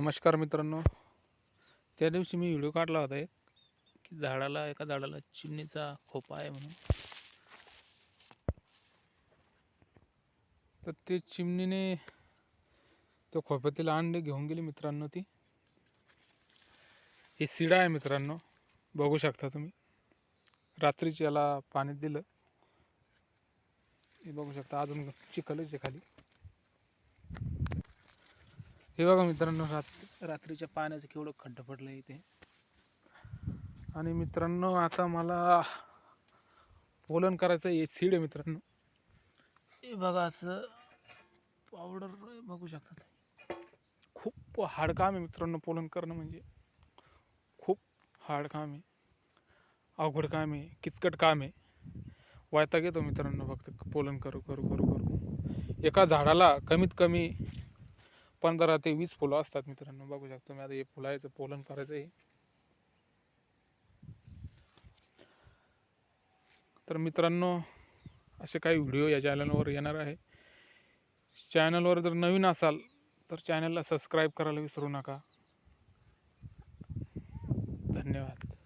नमस्कार मित्रांनो. त्या दिवशी मी व्हिडिओ काढला होता एक की झाडाला एका झाडाला चिमणीचा खोपा आहे म्हणून. तर ते चिमणीने त्या खोप्यातील अंडे घेऊन गेली मित्रांनो ती. हे सिडा आहे मित्रांनो बघू शकता तुम्ही. रात्रीच याला पाणी दिलं. हे बघू शकता अजून चिखलच आहे खाली. हे बघा मित्रांनो रात रात्रीच्या पाण्याचं केवढं खड्डं पडलं इथे. आणि मित्रांनो आता मला पोलन करायचं आहे सीड आहे मित्रांनो. हे बघा असं पावडर बघू शकतात खूप हार्ड काम आहे मित्रांनो पोलन करणं म्हणजे. खूप हार्ड काम आहे. अवघड काम आहे किचकट काम आहे. वायता येतो मित्रांनो फक्त पोलन करू करू करू करू. एका झाडाला कमीत कमी पंधरा ते वीस फुलं असतात मित्रांनो. बघू शकतो मी आता हे फुलायचं पोलन करायचं आहे. तर मित्रांनो असे काही व्हिडिओ या चॅनलवर येणार आहे. चॅनलवर जर नवीन असाल तर चॅनलला सबस्क्राईब करायला विसरू नका. धन्यवाद.